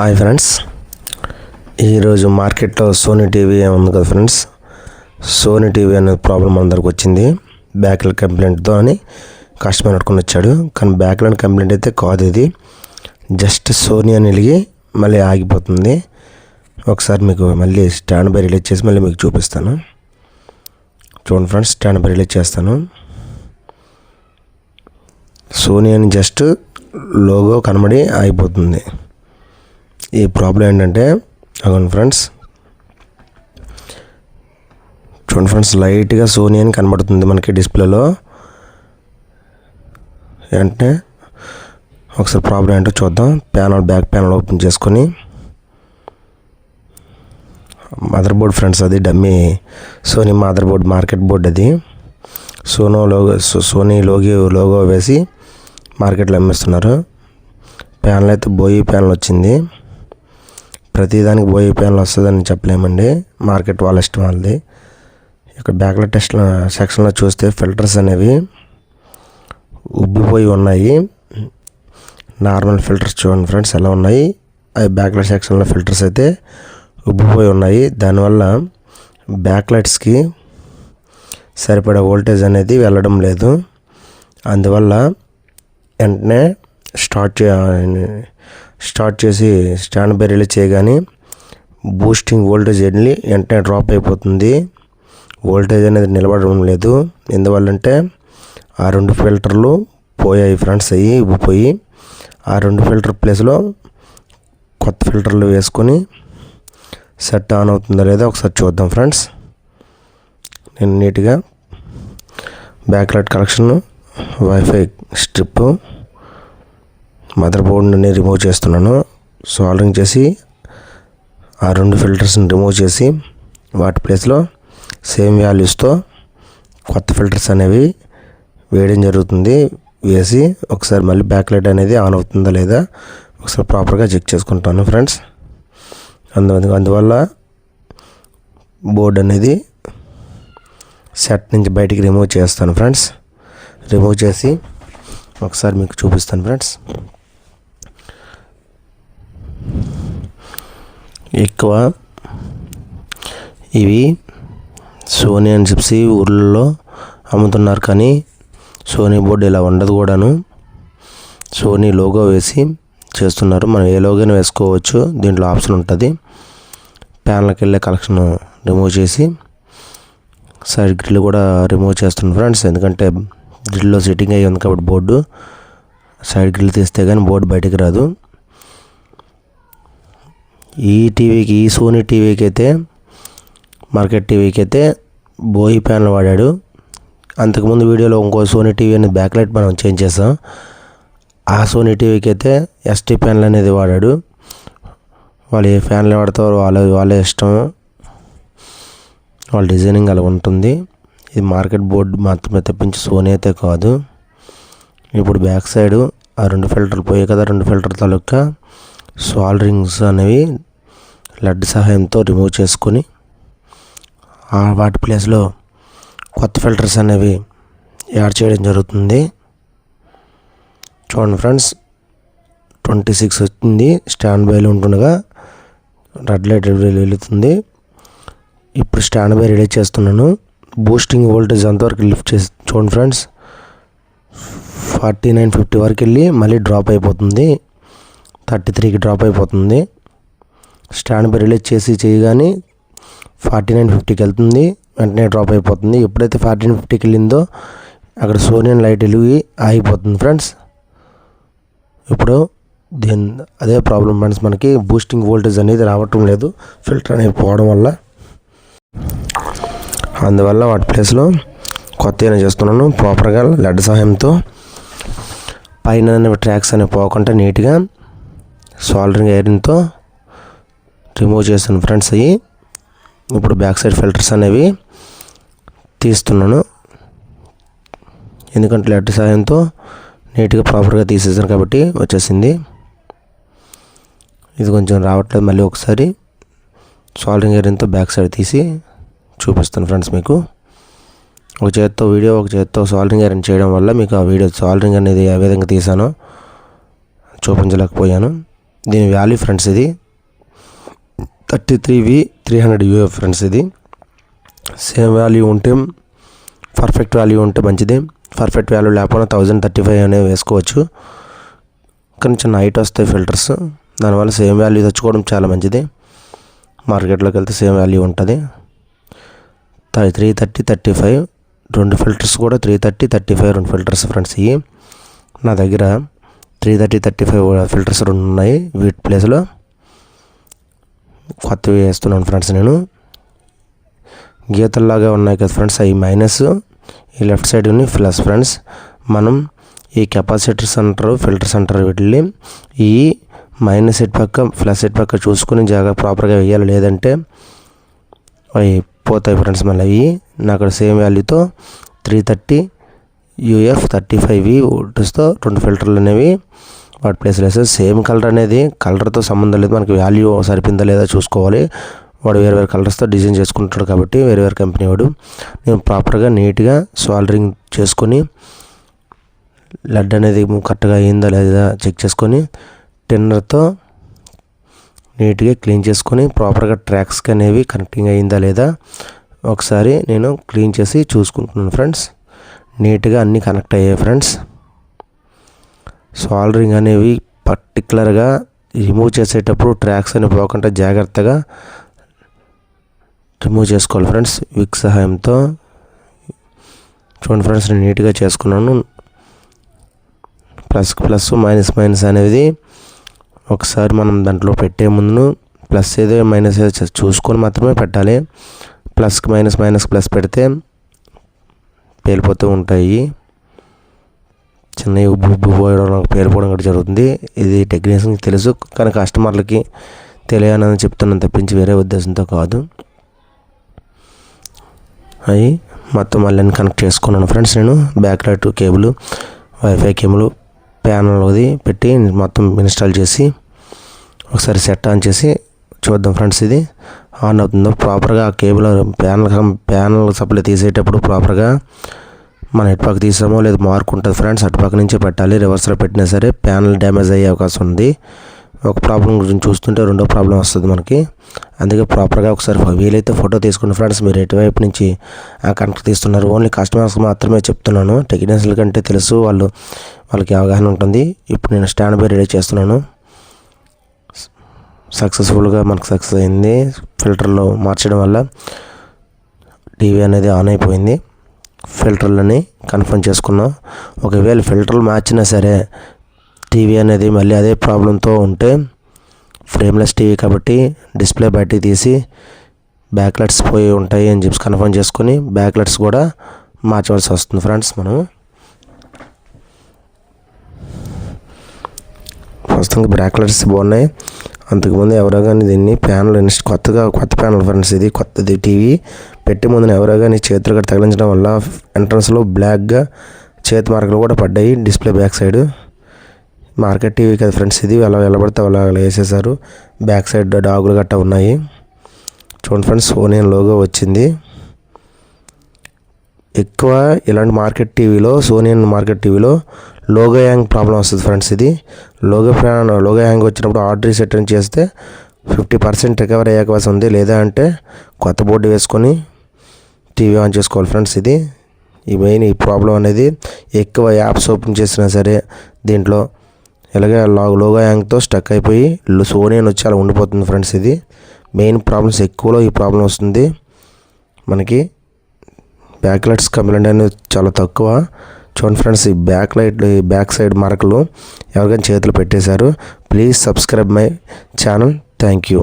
Hi friends. ఈరోజు మార్కెట్లో Sony TV ఉంది కదా ఫ్రెండ్స్? సోనీ టీవీ అనే ప్రాబ్లం అందరికి వచ్చింది. బ్యాక్లైన్ కంప్లైంట్తో అని కస్టమర్ అడుకుని వచ్చాడు. కానీ బ్యాక్లైన్ కంప్లైంట్ అయితే కాదు ఇది. జస్ట్ సోనీ అని వెలిగి మళ్ళీ ఆగిపోతుంది. ఒకసారి మీకు మళ్ళీ స్టాండ్ బై రిలీజ్ చేసి మళ్ళీ మీకు చూపిస్తాను. చూడండి ఫ్రెండ్స్ స్టాండ్ బై రిలీజ్ చేస్తాను. సోనీ అని జస్ట్ లోగో కనబడి ఆగిపోతుంది. ఈ ప్రాబ్లం ఏంటంటే అవును ఫ్రెండ్స్ చూడండి ఫ్రెండ్స్ లైట్గా సోనీ అని కనబడుతుంది మనకి డిస్ప్లేలో వెంటనే ఒకసారి ప్రాబ్లం ఏంటో చూద్దాం. ప్యానల్ బ్యాక్ ప్యానల్ ఓపెన్ చేసుకొని. మదర్ బోర్డ్ ఫ్రెండ్స్ అది dummy Sony motherboard market board అది. సోనో లోగో సోనీ లోగో లోగో వేసి మార్కెట్లో అమ్మేస్తున్నారు. ప్యానల్ అయితే బోయి ప్యానల్ వచ్చింది. ప్రతిదానికి పోయే ప్యానల్ వస్తుందని చెప్పలేమండి. మార్కెట్ వాళ్ళ ఇష్టం వాళ్ళది. ఇక్కడ బ్యాక్ల టెస్ట్ సెక్షన్లో చూస్తే ఫిల్టర్స్ అనేవి ఉబ్బిపోయి ఉన్నాయి. నార్మల్ ఫిల్టర్స్ చూడండి ఫ్రెండ్స్ ఎలా ఉన్నాయి. అవి బ్యాక్లైట్ సెక్షన్లో ఫిల్టర్స్ అయితే ఉబ్బిపోయి ఉన్నాయి. దానివల్ల బ్యాక్లైట్స్కి సరిపడా వోల్టేజ్ అనేది వెళ్ళడం లేదు. అందువల్ల వెంటనే స్టార్ట్ చే స్టార్ట్ చేసి స్టాండ్ బై చేయగానే బూస్టింగ్ వోల్టేజ్ వెళ్ళి వెంటనే డ్రాప్ అయిపోతుంది. వోల్టేజ్ అనేది నిలబడడం లేదు. ఎందువల్లంటే ఆ రెండు ఫిల్టర్లు పోయాయి ఫ్రెండ్స్ అయ్యి పోయి ఆ రెండు ఫిల్టర్ ప్లేస్లో కొత్త ఫిల్టర్లు వేసుకొని సెట్ ఆన్ అవుతుందో లేదా ఒకసారి చూద్దాం ఫ్రెండ్స్. నేను నీట్గా బ్యాక్లైట్ కలెక్షన్ వైఫై స్ట్రిప్పు మదర్ బోర్డ్ని రిమూవ్ చేస్తున్నాను. సాల్వింగ్ చేసి ఆ రెండు ఫిల్టర్స్ని రిమూవ్ చేసి వాటి ప్లేస్లో సేమ్ వాల్యూస్తో కొత్త ఫిల్టర్స్ అనేవి వేయడం జరుగుతుంది. వేసి ఒకసారి మళ్ళీ బ్యాక్ లైట్ అనేది ఆన్ అవుతుందా లేదా ఒకసారి ప్రాపర్గా చెక్ చేసుకుంటాను ఫ్రెండ్స్ అందు అందువల్ల బోర్డ్ అనేది సెట్ నుంచి బయటికి రిమూవ్ చేస్తాను ఫ్రెండ్స్ రిమూవ్ చేసి ఒకసారి మీకు చూపిస్తాను ఫ్రెండ్స్ ఎక్కువ. ఇవి సోనీ అని చెప్పి ఊర్లలో అమ్ముతున్నారు కానీ సోనీ బోర్డు ఇలా ఉండదు కూడాను. సోనీ లోగో వేసి చేస్తున్నారు. మనం ఏ లోగోని వేసుకోవచ్చు. దీంట్లో ఆప్షన్ ఉంటుంది. ప్యానల్కి వెళ్ళే కలెక్షన్ రిమూవ్ చేసి సైడ్ గ్రిల్ కూడా రిమూవ్ చేస్తున్నాను ఫ్రెండ్స్ ఎందుకంటే గ్రిల్లో సెట్టింగ్ అయ్యి ఉంది కాబట్టి బోర్డు. సైడ్ గ్రిల్ తీస్తే కానీ బోర్డు బయటికి రాదు. ఈ టీవీకి ఈ సోనీ టీవీకి అయితే మార్కెట్ టీవీకి అయితే బోయి ప్యాన్లు వాడాడు. అంతకుముందు వీడియోలో ఇంకో సోనీ టీవీ అనేది బ్యాక్లైట్ మనం చేంజ్ చేసాం. ఆ సోనీ టీవీకి అయితే ఎస్టీ ఫ్యాన్లు అనేది వాడాడు. వాళ్ళు ఏ ఫ్యాన్లు వాడతారో వాళ్ళ వాళ్ళే ఇష్టం. వాళ్ళ డిజైనింగ్ అలా ఉంటుంది. ఇది మార్కెట్ బోర్డు మాత్రమే తప్పించి సోనీ అయితే కాదు. ఇప్పుడు బ్యాక్ సైడ్ ఆ రెండు ఫిల్టర్లు పోయాయి కదా రెండు ఫిల్టర్ తాలూకా సాల్డరింగ్స్ అనేవి లడ్డు సహాయంతో రిమూవ్ చేసుకొని వాటి ప్లేస్లో కొత్త ఫిల్టర్స్ అనేవి యాడ్ చేయడం జరుగుతుంది. చూడండి ఫ్రెండ్స్ ట్వంటీ సిక్స్ వచ్చింది. స్టాండ్ బైలో ఉంటుండగా రెడ్ లైట్ వెలుగుతుంది. ఇప్పుడు స్టాండ్ బై రెడీ చేస్తున్నాను. బూస్టింగ్ వోల్టేజ్ అంతవరకు లిఫ్ట్ చేసి చూడండి ఫ్రెండ్స్ ఫార్టీ నైన్ ఫిఫ్టీ వరకు వెళ్ళి మళ్ళీ డ్రాప్ అయిపోతుంది. థర్టీ త్రీకి డ్రాప్ అయిపోతుంది. స్టాండ్ రిలీజ్ చేసి చేయగానే ఫార్టీ నైన్ ఫిఫ్టీకి వెళ్తుంది. వెంటనే డ్రాప్ అయిపోతుంది. ఎప్పుడైతే ఫార్టీ నైన్ ఫిఫ్టీకి వెళ్ళిందో అక్కడ సోనియన్ లైట్ వెలిగి ఆగిపోతుంది ఫ్రెండ్స్. ఇప్పుడు దీని అదే ప్రాబ్లం ఫ్రెండ్స్ మనకి బూస్టింగ్ వోల్టేజ్ అనేది రావటం లేదు. ఫిల్టర్ అనేది పోవడం వల్ల. అందువల్ల వాటి ప్లేస్లో కొత్త ఏమైనా చేస్తున్నాను? ప్రాపర్గా లెడ్ సహాయంతో పైన ట్రాక్స్ అనేవి పోకుండా నీట్గా సాల్డరింగ్ ఐరన్తో రిమూవ్ చేశాను ఫ్రెండ్స్ అవి ఇప్పుడు బ్యాక్ సైడ్ ఫిల్టర్స్ అనేవి తీస్తున్నాను. ఎందుకంటే లెట్ సాయంతో నీట్గా ప్రాపర్గా తీసేసాను కాబట్టి వచ్చేసింది. ఇది కొంచెం రావట్లేదు మళ్ళీ ఒకసారి సాల్డింగ్ ఐరన్తో బ్యాక్ సైడ్ తీసి చూపిస్తాను ఫ్రెండ్స్ మీకు. ఒక చేత్తో వీడియో ఒక చేత్తో సాల్డింగ్ ఐరన్ చేయడం వల్ల మీకు ఆ వీడియో సాల్డింగ్ అనేది ఏ విధంగా తీసానో చూపించలేకపోయాను. దీని వాల్యూ ఫ్రెండ్స్ ఇది. Thirty three V three hundred UF friends ఇది. సేమ్ వాల్యూ ఉంటే పర్ఫెక్ట్ వాల్యూ ఉంటే మంచిది. పర్ఫెక్ట్ వాల్యూ లేకపోయినా థౌజండ్ థర్టీ ఫైవ్ అనేవి వేసుకోవచ్చు. కొంచెం హైట్ వస్తాయి ఫిల్టర్స్. దానివల్ల సేమ్ వాల్యూ తెచ్చుకోవడం చాలా మంచిది. మార్కెట్లోకి వెళ్తే సేమ్ వాల్యూ ఉంటుంది. త్రీ థర్టీ థర్టీ ఫైవ్ రెండు ఫిల్టర్స్ కూడా త్రీ థర్టీ థర్టీ ఫైవ్ రెండు ఫిల్టర్స్ ఫ్రెండ్స్ ఇవి. నా దగ్గర three thirty thirty five filters రెండు ఉన్నాయి వీటి ప్లేస్లో. కొత్తవి వేస్తున్నాను ఫ్రెండ్స్ నేను. గీతల్లాగా ఉన్నాయి కదా ఫ్రెండ్స్ అవి మైనస్ ఈ లెఫ్ట్ సైడ్ ఉన్నాయి ప్లస్ ఫ్రెండ్స్ మనం ఈ కెపాసిటర్స్ అంటారు ఫిల్టర్స్ అంటారు వీటిని ఈ మైనస్ సెట్ పక్క ప్లస్ సెట్ పక్క చూసుకుని జాగ్రత్త ప్రాపర్గా వేయాలి. లేదంటే అవి పోతాయి ఫ్రెండ్స్ మళ్ళీ. అవి నాకు same వాల్యూతో three thirty UF thirty five V ఓటర్స్తో రెండు ఫిల్టర్లు అనేవి వాటి ప్లేస్లో వేస్తే సేమ్ కలర్ అనేది కలర్తో సంబంధం లేదు. మనకి వాల్యూ సరిపోయిందా లేదా చూసుకోవాలి. వాడు వేరే వేరే కలర్స్తో డిజైన్ చేసుకుంటాడు కాబట్టి వేరే వేరే కంపెనీ వాడు. నేను ప్రాపర్గా నీట్గా సాల్డరింగ్ చేసుకొని లడ్ అనేది కరెక్ట్గా అయిందా లేదా చెక్ చేసుకొని టిన్నర్తో నీట్గా క్లీన్ చేసుకొని ప్రాపర్గా ట్రాక్స్కి అనేవి కనెక్టింగ్ అయిందా లేదా ఒకసారి నేను క్లీన్ చేసి చూసుకుంటున్నాను ఫ్రెండ్స్. నీట్గా అన్నీ కనెక్ట్ అయ్యాయి ఫ్రెండ్స్. సాల్డరింగ్ అనేవి పర్టికులర్గా రిమూవ్ చేసేటప్పుడు ట్రాక్స్ అనేవి పోకుండా జాగ్రత్తగా రిమూవ్ చేసుకోవాలి ఫ్రెండ్స్ విక్ సహాయంతో చూడండి ఫ్రెండ్స్ నేను నీట్గా చేసుకున్నాను. ప్లస్ ప్లస్ మైనస్ మైనస్ అనేది ఒకసారి మనం దాంట్లో పెట్టే ముందు ప్లస్ ఏదో మైనస్ ఏదో చూసుకొని మాత్రమే పెట్టాలి. ప్లస్కి మైనస్ మైనస్ ప్లస్ పెడితే పేలిపోతూ ఉంటాయి. చిన్న ఉబ్బు పోయడం పేరు పోవడం కూడా జరుగుతుంది. ఇది టెక్నీషియన్కి తెలుసు కానీ కస్టమర్లకి తెలియనని చెప్తున్నాను తప్పించి వేరే ఉద్దేశంతో కాదు. అవి మొత్తం మళ్ళీ కనెక్ట్ చేసుకున్నాను ఫ్రెండ్స్ నేను. Back light cable wifi cable panel అది పెట్టి మొత్తం ఇన్స్టాల్ చేసి ఒకసారి సెట్ ఆన్ చేసి చూద్దాం ఫ్రెండ్స్ ఇది. ఆన్ అవుతుందో ప్రాపర్గా ఆ కేబుల్ ప్యానల్ ప్యానల్ సప్లై తీసేటప్పుడు ప్రాపర్గా మన పక్క తీసామో లేదా మార్క్ ఉంటుంది ఫ్రెండ్స్ అటుపక్క నుంచే పెట్టాలి. రివర్స్లో పెట్టినా సరే ప్యానల్ డ్యామేజ్ అయ్యే అవకాశం ఉంది. ఒక ప్రాబ్లం గురించి చూస్తుంటే రెండో ప్రాబ్లం వస్తుంది మనకి. అందుకే ప్రాపర్గా ఒకసారి వీలైతే ఫోటో తీసుకున్న ఫ్రెండ్స్. మీరు ఎటువైపు నుంచి కనెక్ట్ తీస్తున్నారు? ఓన్లీ కస్టమర్స్కి మాత్రమే చెప్తున్నాను. టెక్నీషియన్ల కంటే తెలుసు వాళ్ళు వాళ్ళకి అవగాహన ఉంటుంది. ఇప్పుడు నేను స్టాండ్ బై రెడీ చేస్తున్నాను. సక్సెస్ఫుల్గా మనకు సక్సెస్ అయింది. ఫిల్టర్లో మార్చడం వల్ల టీవీ అనేది ఆన్ అయిపోయింది. ఫిల్టర్లని కన్ఫర్మ్ చేసుకున్నాం. ఒకవేళ ఫిల్టర్లు మార్చినా సరే టీవీ అనేది మళ్ళీ అదే ప్రాబ్లంతో ఉంటే ఫ్రేమ్లెస్ టీవీ కాబట్టి డిస్ప్లే బయటికి తీసి బ్యాక్లెట్స్ పోయి ఉంటాయి అని చెప్పి కన్ఫర్మ్ చేసుకొని బ్యాక్లెట్స్ కూడా మార్చవలసి వస్తుంది ఫ్రెండ్స్ మనం ప్రస్తుతానికి బ్రాక్లెట్స్ బాగున్నాయి. అంతకుముందు ఎవరో కానీ దీన్ని ప్యానల్ కొత్తగా కొత్త ప్యానల్ ఫ్రెండ్స్ ఇది కొత్తది టీవీ పెట్టి ముందు ఎవరో కానీ చేతులు కూడా తగిలించడం వల్ల ఎంట్రన్స్లో బ్లాక్గా చేతి మార్కులు కూడా పడ్డాయి display back side market TV కదా ఫ్రెండ్స్ ఇది అలా వెళ్ళబడితే అలా వేసేసారు బ్యాక్ సైడ్ డాగులు గట్టా ఉన్నాయి. చూడండి ఫ్రెండ్స్ సోనియన్ లోగో వచ్చింది. ఎక్కువ ఇలాంటి మార్కెట్ టీవీలో సోనియన్ మార్కెట్ టీవీలో లోగో హ్యాంగ్ ప్రాబ్లం వస్తుంది ఫ్రెండ్స్ ఇది. లోగో ఫ్యాన్ లోగో హ్యాంగ్ వచ్చినప్పుడు ఆర్డర్ సెట్ చేస్తే ఫిఫ్టీ పర్సెంట్ రికవర్ అయ్యే ఉంది లేదా అంటే కొత్త బోర్డు వేసుకొని టీవీ ఆన్ చేసుకోవాలి ఫ్రెండ్స్ ఇది. ఈ మెయిన్ ఈ ప్రాబ్లం అనేది ఎక్కువ యాప్స్ ఓపెన్ చేసినా సరే దీంట్లో ఇలాగే లాగ్ లోగో హ్యాంగ్తో స్టక్ అయిపోయి సోనీ అని వచ్చి అలా ఉండిపోతుంది ఫ్రెండ్స్ ఇది. మెయిన్ ప్రాబ్లమ్స్ ఎక్కువలో ఈ ప్రాబ్లం వస్తుంది. మనకి బ్యాక్ లైట్స్ కంప్లైంట్ అనేది చాలా తక్కువ. చూడండి ఫ్రెండ్స్ ఈ బ్యాక్ లైట్ ఈ బ్యాక్ సైడ్ మరకలు ఎవరికైనా చేతులు పెట్టేశారు. Please subscribe my channel. Thank you